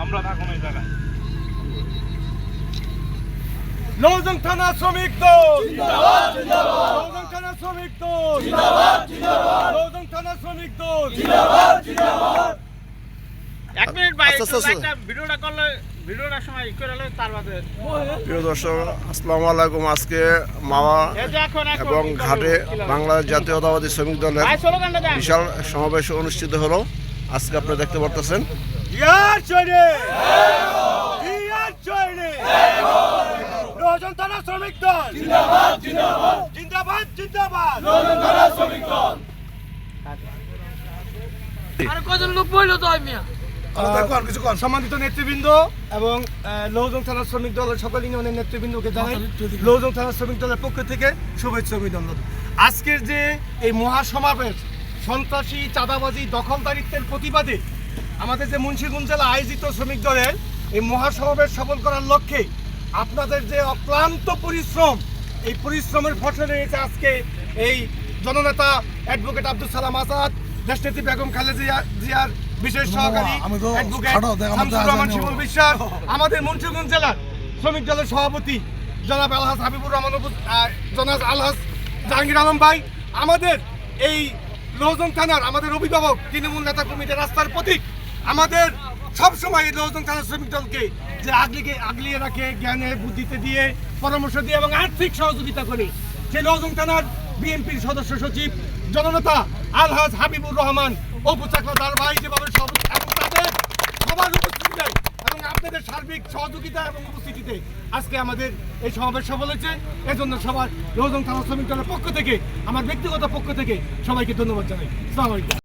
আমরা থাকুন এই জায়গায়। লৌজং থানা শ্রমিক দল। লৌজং থানা শ্রমিক দল। লৌজং থানা শ্রমিক দল। এক মিনিট ভাই একটু লাইটটা ভিডিওটা করলে ভিডিওটার সময় ই করে তার বাদে প্রিয় দর্শক আসসালামু আলাইকুম আজকে মামা এই যে এখন এখন এবং ঘাটে বাংলাদেশ জাতীয়তাবাদী শ্রমিক দলের বিশাল সমাবেশ অনুষ্ঠিত হলো। আজকে আপনারা দেখতে পারতেছেন। ইয়ার চলে ইয়ার চলে লৌজং থানা শ্রমিক দল! জিন্দাবাদ জিন্দাবাদ! জিন্দাবাদ শ্রমিক দল! আর কজন লোক বইলো তো আমি? সম্মানিত নেতৃবৃন্দ এবং লৌজং থানা শ্রমিক দলের সকল ইউনিয়নের নেতৃবৃন্দকে জানাই লৌজং থানা শ্রমিক দলের পক্ষ থেকে শুভেচ্ছা অভিনন্দন। আজকের যে এই মহাসমাবেশ সন্ত্রাসী চাঁদাবাজি দখলদারিত্বের প্রতিবাদে আমাদের যে মুন্সিগঞ্জ জেলা আয়োজিত শ্রমিক দলের এই মহাসমাবেশ সফল করার লক্ষ্যে আপনাদের যে অক্লান্ত পরিশ্রম এই পরিশ্রমের ফসলে এসে আজকে এই জননেতা অ্যাডভোকেট আব্দুল সালাম আসাদ দেশনেত্রী বেগম খালেদা জিয়ার বিশেষ সহকারী অ্যাডভোকেট শামসুর রহমান শিমুল বিশ্বাস আমাদের মুন্সিগঞ্জ জেলার শ্রমিক দলের সভাপতি জনাব আলহাজ হাবিবুর রহমান জনাব আলহাজ জাহাঙ্গীর আলম ভাই আমাদের এই লৌজং থানার, আমাদের অভিভাবক, তৃণমূল নেতা কর্মীদের রাস্তার প্রতীক। আমাদের সবসময় এই লৌজং থানার শ্রমিক দলকে যে আগলিকে আগলিয়ে রাখে, জ্ঞানে, বুদ্ধিতে দিয়ে পরামর্শ দিয়ে এবং আর্থিক সহযোগিতা করে। সেই লৌজং থানার বিএনপির সদস্য সচিব, জননেতা আলহাজ হাবিবুর রহমান, অপু চাকলাদার ভাই যেভাবে সবার উপস্থিতিতে আপনাদের সার্বিক সহযোগিতা এবং উপস্থিতিতে আজকে আমাদের এই সমাবেশ সফল হয়েছে। এজন্য সবার রোজন থানা শ্রমিক দলের পক্ষ থেকে, আমার ব্যক্তিগত পক্ষ থেকে সবাইকে ধন্যবাদ জানাই। আসসালামু আলাইকুম।